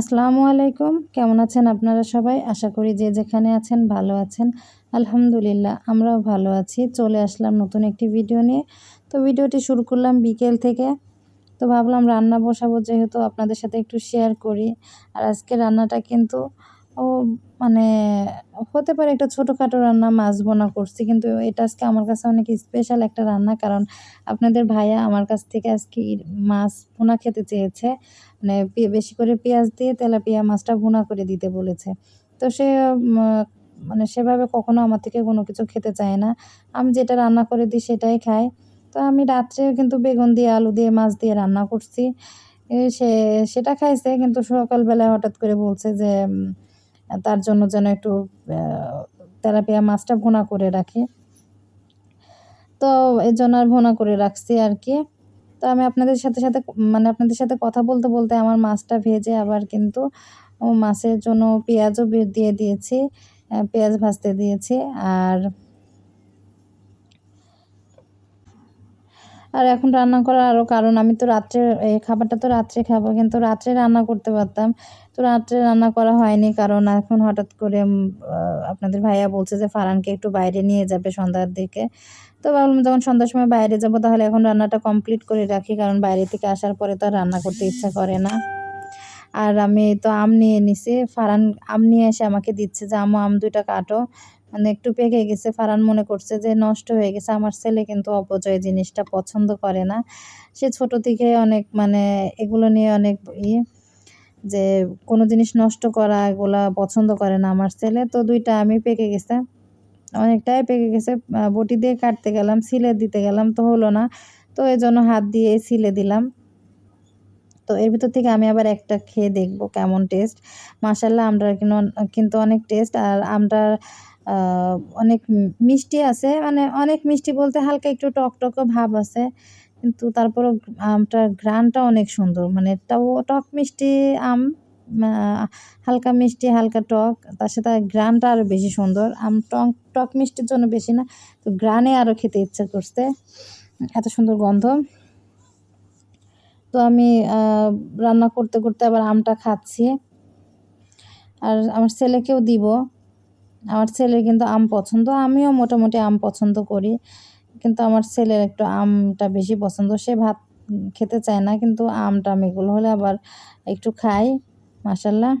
আসসালামু আলাইকুম। কেমন আছেন আপনারা সবাই? আশা করি যে যেখানে আছেন ভালো আছেন। আলহামদুলিল্লাহ, আমরাও ভালো আছি। চলে আসলাম নতুন একটি ভিডিও নিয়ে। তো ভিডিওটি শুরু করলাম বিকেল থেকে। তো ভাবলাম রান্না বসাবো যেহেতু আপনাদের সাথে একটু শেয়ার করি। আর আজকে রান্নাটা কিন্তু ও মানে হতে পারে একটা ছোটোখাটো রান্না মাছ বোনা করছি, কিন্তু এটা আজকে আমার কাছে অনেক স্পেশাল একটা রান্না, কারণ আপনাদের ভাইয়া আমার কাছ থেকে আজকে মাছ বোনা খেতে চেয়েছে। মানে বেশি করে পেঁয়াজ দিয়ে তেলাপিয়া মাছটা ভুনা করে দিতে বলেছে। তো সে মানে সেভাবে কখনো আমার থেকে কোনো কিছু খেতে চায় না। আমি যেটা রান্না করে দিই সেটাই খায়। তো আমি রাত্রে কিন্তু বেগুন দিয়ে, আলু দিয়ে, মাছ দিয়ে রান্না করছি। সে, সেটা খাইছে, কিন্তু সকালবেলায় হঠাৎ করে বলছে যে তার জন্য যেন একটু তেলাপিয়া মাছটা ভোনা করে রাখে। তো এই জন্য আর ভোনা করে রাখছি আর কি। তো আমি আপনাদের সাথে সাথে মানে আপনাদের সাথে কথা বলতে বলতে আমার মাছটা ভেজে আবার কিন্তু মাছের জন্য পেঁয়াজও দিয়ে দিয়েছি পেঁয়াজ ভাজতে দিয়েছি। আর আর এখন রান্না করার আরও কারণ, আমি তো রাত্রে এই খাবারটা তো রাত্রে খাব, কিন্তু রাত্রে রান্না করতে পারতাম। তো রাত্রে রান্না করা হয়নি, কারণ এখন হঠাৎ করে আপনাদের ভাইয়া বলছে যে ফারানকে একটু বাইরে নিয়ে যাবে সন্ধ্যার দিকে। তো ভাবলাম যখন সন্ধ্যার সময় বাইরে যাব, তাহলে এখন রান্নাটা কমপ্লিট করে রাখি, কারণ বাইরে থেকে আসার পরে তো আর রান্না করতে ইচ্ছা করে না। আর আমি তো আম নিয়ে নিছি ফারান আম নিয়ে এসে আমাকে দিচ্ছে যে আমো আম দুইটা কাটো। মানে একটু পেকে গেছে ফারান মনে করছে যে নষ্ট হয়ে গেছে, আমার ছেলে কিন্তু অপচয় জিনিসটা পছন্দ করে না। সে ছোট থেকে অনেক মানে এগুলো নিয়ে অনেক ই, যে কোনো জিনিস নষ্ট করা এগুলা পছন্দ করে না আমার ছেলে। তো দুইটা আমি পেকে গেছে, অনেকটাই পেকে গেছে। বটি দিয়ে কাটতে গেলাম, সিলে দিতে গেলাম, তো হলো না। তো এই জন্য হাত দিয়ে সিলে দিলাম। তো এর ভিতর থেকে আমি আবার একটা খেয়ে দেখব কেমন টেস্ট। মাসাল্লাহ আমরা কিন্তু অনেক টেস্ট, আর আমরা অনেক মিষ্টি আছে মানে অনেক মিষ্টি বলতে হালকা একটু টকটকও ভাব আছে, কিন্তু তারপরও আমটার ঘ্রাণটা অনেক সুন্দর মানে তাও টক মিষ্টি আম হালকা মিষ্টি, হালকা টক, তার সাথে গ্রানটা আরও বেশি সুন্দর, আম টক টক মিষ্টির জন্য বেশি না, তো গ্রানে আরও খেতে ইচ্ছা করছে, এত সুন্দর গন্ধ, তো আমি রান্না করতে করতে আবার আমটা খাচ্ছি, আর আমার ছেলেকেও দিব আমার ছেলের কিন্তু আম পছন্দ, আমিও মোটামুটি আম পছন্দ করি। কিন্তু আমার ছেলের একটু আমটা বেশি পছন্দ, সে ভাত খেতে চায় না, কিন্তু আমটা আমি এগুলো হলে আবার একটু খাই মাসাল্লাহ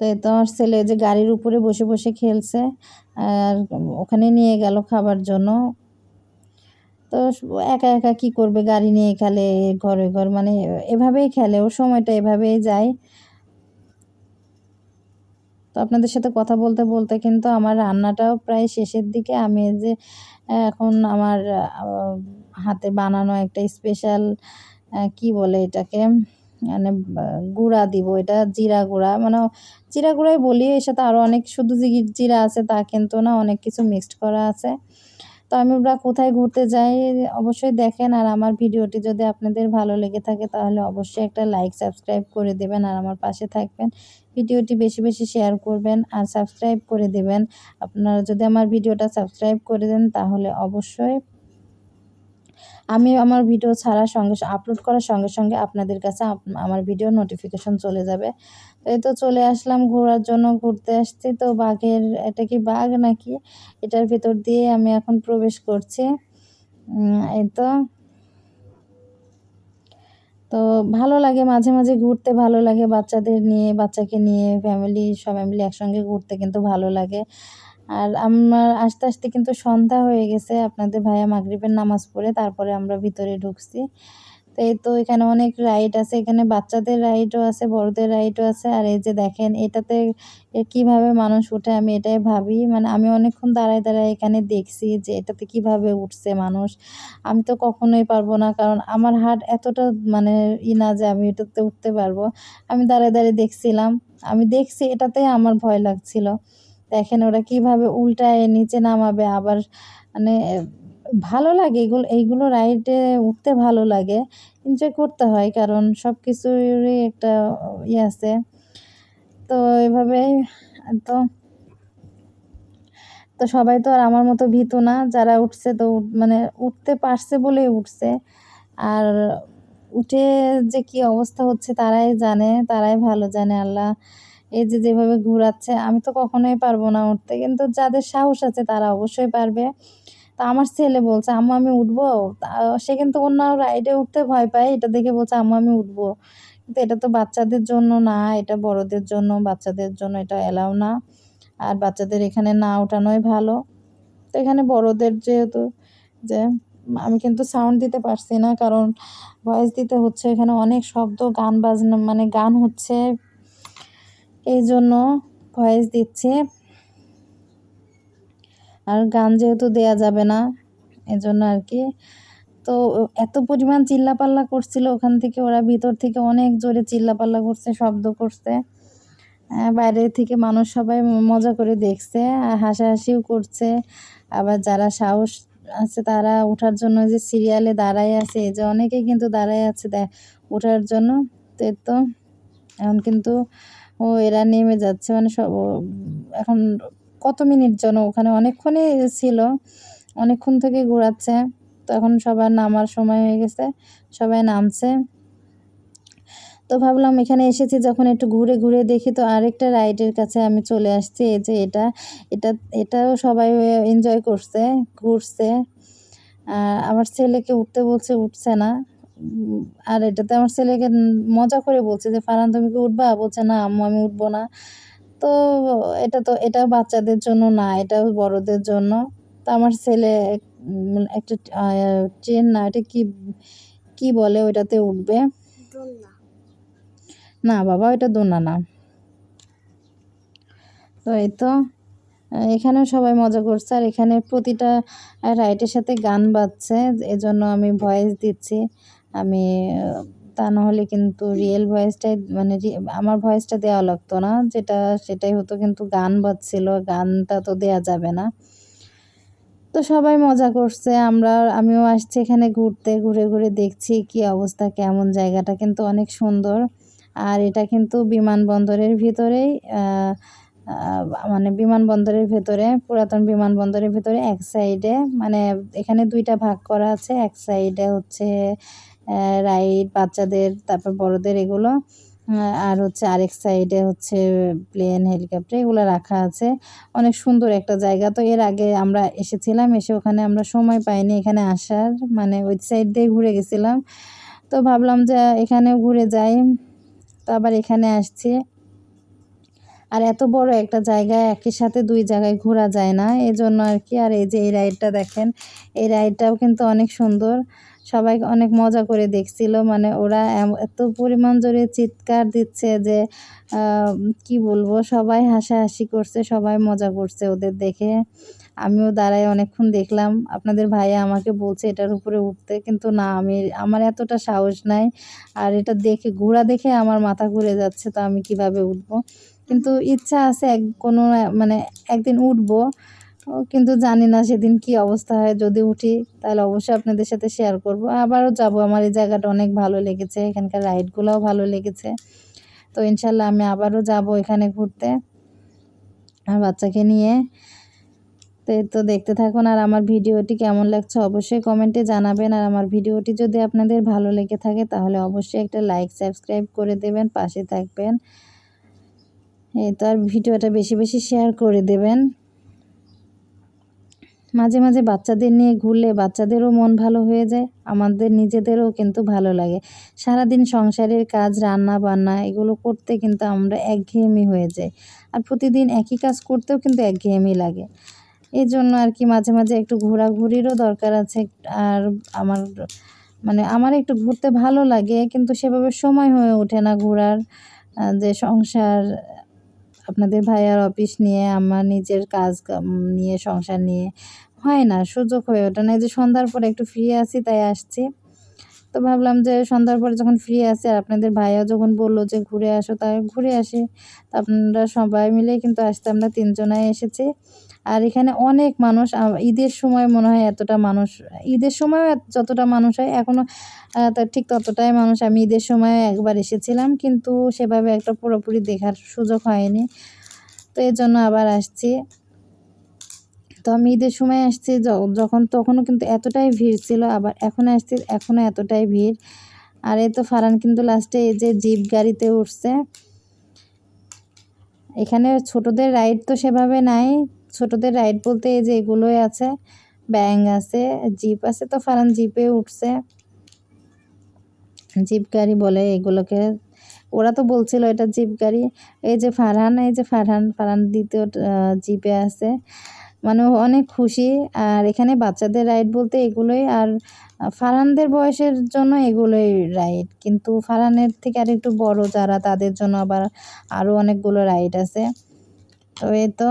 তো এই তো আমার ছেলে যে গাড়ির উপরে বসে বসে খেলছে, আর ওখানে নিয়ে গেল খাবার জন্য। তো একা একা কি করবে, গাড়ি নিয়ে খেলে, ঘরে ঘর মানে এভাবেই খেলে, ওর সময়টা এভাবেই যায়। তো আপনাদের সাথে কথা বলতে বলতে কিন্তু আমার রান্নাটাও প্রায় শেষের দিকে। আমি যে এখন আমার হাতে বানানো একটা স্পেশাল কি বলে এটাকে? মানে গুঁড়া দিব। এটা জিরা গুঁড়া। মানে জিরা গুঁড়াই বলি, এর সাথে আরও অনেক, শুধু জিরা আছে তা কিন্তু না, অনেক কিছু মিক্সড করা আছে। তো আমি ওরা কোথায় ঘুরতে যাই অবশ্যই দেখেন আর আমার ভিডিওটি যদি আপনাদের ভালো লেগে থাকে তাহলে অবশ্যই একটা লাইক সাবস্ক্রাইব করে দেবেন আর আমার পাশে থাকবেন। ভিডিওটি বেশি বেশি শেয়ার করবেন আর সাবস্ক্রাইব করে দেবেন। আপনারা যদি আমার ভিডিওটা সাবস্ক্রাইব করে দেন তাহলে অবশ্যই আমি আমার ভিডিও ছাড়ার সঙ্গে আপলোড করার সঙ্গে সঙ্গে আপনাদের কাছে আমার ভিডিও নোটিফিকেশন চলে যাবে। তো এই তো চলে আসলাম ঘোরার জন্য, ঘুরতে আসছি। তো বাঘের, এটা কি বাঘ নাকি? এটার ভিতর দিয়ে আমি এখন প্রবেশ করছি। এই তো। তো ভালো লাগে, মাঝে মাঝে ঘুরতে ভালো লাগে। বাচ্চাদের নিয়ে, বাচ্চাকে নিয়ে ফ্যামিলি সব ফ্যামিলি একসঙ্গে ঘুরতে কিন্তু ভালো লাগে। আর আমার আস্তে আস্তে কিন্তু সন্ধ্যা হয়ে গেছে, আপনাদের ভাইয়া মাগরিবের নামাজ পড়ে তারপরে আমরা ভিতরে ঢুকছি। তো এই তো এখানে অনেক রাইড আছে, এখানে বাচ্চাদের রাইডও আছে, বড়দের রাইডও আছে। আর এই যে দেখেন, এটাতে কীভাবে মানুষ উঠে আমি এটাই ভাবি। মানে আমি অনেকক্ষণ দাঁড়ায় দাঁড়ায় এখানে দেখছি যে এটাতে কীভাবে উঠছে মানুষ। আমি তো কখনোই পারব না, কারণ আমার হাট এতটা মানে ই না যে আমি এটাতে উঠতে পারব। আমি দাঁড়ায় দাঁড়িয়ে দেখছিলাম। আমি দেখছি এটাতেই আমার ভয় লাগছিল। দেখেন ওরা কীভাবে উল্টায়, নিচে নামাবে, আবার মানে ভালো লাগে। এগুলো, এইগুলো রাইডে উঠতে ভালো লাগে এনজয় করতে হয়, কারণ সব কিছুরই একটা ইয়ে আছে। তো এভাবে, তো তো সবাই তো আর আমার মতো ভীতু না, যারা উঠছে তো মানে উঠতে পারছে বলেই উঠছে। আর উঠে যে কি অবস্থা হচ্ছে তারাই জানে, তারাই ভালো জানে, আল্লাহ এই যে যেভাবে ঘোরাচ্ছে, আমি তো কখনোই পারব না উঠতে। কিন্তু যাদের সাহস আছে তারা অবশ্যই পারবে। তা আমার ছেলে বলছে, আম্মু, আমি উঠবো? সে কিন্তু অন্য রাইডে উঠতে ভয় পায়। এটা দেখে বলছে, আম্মু, আমি উঠবো। কিন্তু এটা তো বাচ্চাদের জন্য না, এটা বড়দের জন্য। বাচ্চাদের জন্য এটা এলাও না। আর বাচ্চাদের এখানে না ওঠানোই ভালো। তো এখানে বড়দের যেহেতু, যে আমি কিন্তু সাউন্ড দিতে পারছি না। কারণ ভয়েস দিতে হচ্ছে, এখানে অনেক শব্দ, গান বাজনা মানে গান হচ্ছে। এই জন্য ভয়েস দিচ্ছে। আর গান যেহেতু দেয়া যাবে না, এজন্য আর কি। তো এত পরিমাণ চিল্লাপাল্লা করছিল ওখান থেকে, ওরা ভিতর থেকে অনেক জোরে চিল্লাপাল্লা করছে, শব্দ করছে। বাইরে থেকে মানুষ সবাই মজা করে দেখছে, আর হাসাহাসিও করছে। আবার যারা সাহস আছে তারা ওঠার জন্য যে সিরিয়ালে দাঁড়ায় আছে যে অনেকেই কিন্তু দাঁড়ায় আছে ওঠার জন্য। তো এখন কিন্তু ও, এরা নেমে যাচ্ছে মানে সব এখন কত মিনিট যেন ওখানে অনেকক্ষণই ছিল, অনেকক্ষণ থেকে ঘোরাচ্ছে, তো এখন সবার নামার সময় হয়ে গেছে, সবাই নামছে। তো ভাবলাম এখানে এসেছি যখন একটু ঘুরে ঘুরে দেখি, তো আরেকটা রাইডের কাছে আমি চলে আসছি, এই যে এটা এটা, এটাও সবাই এনজয় করছে, ঘুরছে। আর আমার ছেলেকে উঠতে বলছে, উঠছে না। আর এটাতে আমার ছেলেকে মজা করে বলছে যে ফারান তুমি কি উঠবা? বলছে না আম্মু আমি উঠবো না। তো এটা তো এটা বাচ্চাদের জন্য না এটাও বড়দের জন্য। তো আমার ছেলে একটা ট্রেন না এটা কি কি বলে ওইটাতে উঠবে? না বাবা ওইটা দোনা না। তো এই তো এখানেও সবাই মজা করছে আর এখানে প্রতিটা রাইটের সাথে গান বাজছে এজন্য আমি ভয়েস দিচ্ছি। আমি, তা নাহলে কিন্তু রিয়েল ভয়েসটাই মানে আমার ভয়েসটা দেওয়া লাগতো না। যেটা, সেটাই হতো কিন্তু গান বাজছিল, গানটা তো দেয়া যাবে না। তো সবাই মজা করছে, আমরা, আমিও আসছি এখানে ঘুরতে, ঘুরে ঘুরে দেখছি কি অবস্থা, কেমন জায়গাটা, কিন্তু অনেক সুন্দর। আর এটা কিন্তু বিমানবন্দরের ভিতরেই মানে বিমানবন্দরের ভেতরে, পুরাতন বিমানবন্দরের ভেতরে এক সাইডে মানে এখানে দুইটা ভাগ করা আছে, এক সাইডে হচ্ছে রাইড বাচ্চাদের, তারপর বড়দের এগুলো আর হচ্ছে আরেক সাইডে হচ্ছে প্লেন হেলিকপ্টার, এগুলো রাখা আছে। অনেক সুন্দর একটা জায়গা। তো এর আগে আমরা এসেছিলাম, এসে ওখানে আমরা সময় পাইনি এখানে আসার মানে ওই সাইড দিয়ে ঘুরে গেছিলাম। তো ভাবলাম যে এখানেও ঘুরে যাই। তো আবার এখানে আসছি। আর এত বড় একটা জায়গায় একই সাথে দুই জায়গায় ঘোরা যায় না এই জন্য আর কি। আর এই যে এই রাইডটা দেখেন, এই রাইডটাও কিন্তু অনেক সুন্দর। সবাই অনেক মজা করে দেখছিল। মানে ওরা এত পরিমাণ জোরে চিৎকার দিচ্ছে যে কি বলব? সবাই হাসাহাসি করছে, সবাই মজা করছে ওদের দেখে। আমিও দাঁড়ায় অনেকক্ষণ দেখলাম। আপনাদের ভাইয়া আমাকে বলছে এটার উপরে উঠতে, কিন্তু না, আমি, আমার এতটা সাহস নাই। আর এটা দেখে, ঘোড়া দেখে আমার মাথা ঘুরে যাচ্ছে, তো আমি কীভাবে উঠবো? কিন্তু ইচ্ছা আছে এক, কোনো মানে একদিন উঠবো। কিন্তু জানি না সেদিন কি অবস্থা হয়। যদি উঠি, তাহলে অবশ্যই আপনাদের সাথে শেয়ার করব। আবারও যাব। আমার এই জায়গাটা অনেক ভালো লেগেছে। এখানকার রাইডগুলোও ভালো লেগেছে। তো ইনশাল্লাহ আমি আবারও যাব এখানে ঘুরতে আর বাচ্চাকে নিয়ে। তো তো দেখতে থাকুন। আর আমার ভিডিওটি কেমন লাগছে অবশ্যই কমেন্টে জানাবেন। আর আমার ভিডিওটি যদি আপনাদের ভালো লেগে থাকে, তাহলে অবশ্যই একটা লাইক সাবস্ক্রাইব করে দেবেন, পাশে থাকবেন। এই তো আর ভিডিওটা বেশি বেশি শেয়ার করে দেবেন। মাঝে মাঝে বাচ্চাদের নিয়ে ঘুরলে বাচ্চাদেরও মন ভালো হয়ে যায়, আমাদের নিজেদেরও কিন্তু ভালো লাগে। সারাদিন সংসারের কাজ, রান্না বান্না, এগুলো করতে কিন্তু আমরা একঘেয়েমি হয়ে যাই। আর প্রতিদিন একই কাজ করতেও কিন্তু একঘেয়েমি লাগে। এই জন্য আর কি মাঝে মাঝে একটু ঘোরাঘুরিরও দরকার আছে, আর আমার মানে আমার একটু ঘুরতে ভালো লাগে, কিন্তু সেভাবে সময় হয়ে ওঠে না ঘোরার যে সংসার আপনাদের ভাইয়ার অফিস নিয়ে, আমার নিজের কাজ নিয়ে, সংসার নিয়ে হয় না, সুযোগ হয়ে ওঠে না। এই যে সন্ধ্যার পরে একটু ফ্রি আছি, তাই আসছি। তো ভাবলাম যে সন্ধ্যার পরে যখন ফ্রি আছি আর আপনাদের ভাইয়া যখন বলল যে ঘুরে আসো তাই ঘুরে আসি। আপনারা সবাই মিলে কিন্তু আসতে আমরা তিনজনাই এসেছি। আর এখানে অনেক মানুষ ঈদের সময় মনে হয় এতটা মানুষ, ঈদের সময়ও যতটা মানুষ হয় এখনও তার ঠিক ততটাই মানুষ। আমি ঈদের সময় একবার এসেছিলাম, কিন্তু সেভাবে একটা পুরোপুরি দেখার সুযোগ হয়নি। তো এর জন্য আবার আসছি। তো আমি ঈদের সময় আসছি যখন তখনও কিন্তু এতটাই ভিড় ছিল, আবার এখন আসছি, এখনও এতটাই ভিড়। আর এই তো ফারহান কিন্তু লাস্টে এই যে জিপ গাড়িতে উঠছে। এখানে ছোটদের রাইড তো সেভাবে নাই, ছোটদের রাইড বলতে এই যে এগুলোই আছে ব্যাং আছে, জিপ আছে তো ফারান জিপে উঠছে। জিপ গাড়ি বলে এগুলোকে, ওরা তো বলছিল এটা জিপ গাড়ি। এই যে ফারহান, এই যে ফারহান ফারহান দ্বিতীয় জিপে আছে। মানে অনেক খুশি। আর এখানে বাচ্চাদের রাইড বলতে এগুলোই আর ফারানদের বয়সের জন্য এগুলোই রাইড কিন্তু ফারানের থেকে আর একটু বড় যারা তাদের জন্য আবার আরও অনেকগুলো রাইড আছে। তো এই তো।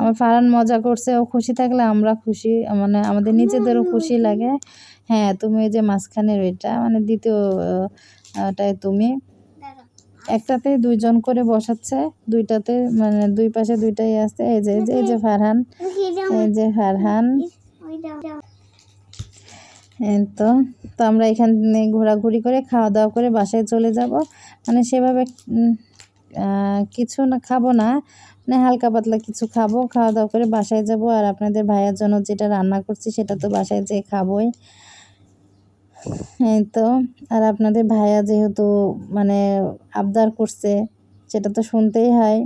আমার ফারান মজা করছে ও খুশি থাকলে আমরা খুশি মানে আমাদের নিজেদেরও খুশি লাগে। হ্যাঁ তুমি ওই যে মাঝখানের ওইটা মানে দ্বিতীয় আহ, তুমি। একটাতে দুইজন করে বসাচ্ছে, দুইটাতে মানে দুই পাশে দুইটাই আছে। এই যে, এই যে- ফারহান, এই যে ফারহান। তো তো আমরা এখানে ঘোরাঘুরি করে খাওয়া দাওয়া করে বাসায় চলে যাব। মানে সেভাবে কিছু না খাব না মানে হালকা পাতলা কিছু খাব, খাওয়া দাওয়া করে বাসায় যাব। আর আপনাদের ভাইয়ের জন্য যেটা রান্না করছি সেটা তো বাসায় যেয়ে খাবোই। এই তো আর আপনাদের ভাইয়া যেহেতু মানে আবদার করছে, সেটা তো শুনতেই হয়।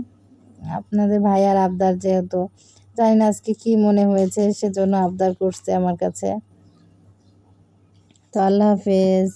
আপনাদের ভাইয়ার আবদার যেহেতু, জানি না আজকে কি মনে হয়েছে, সেজন্য আবদার করছে আমার কাছে। তো আল্লাহ হাফেজ।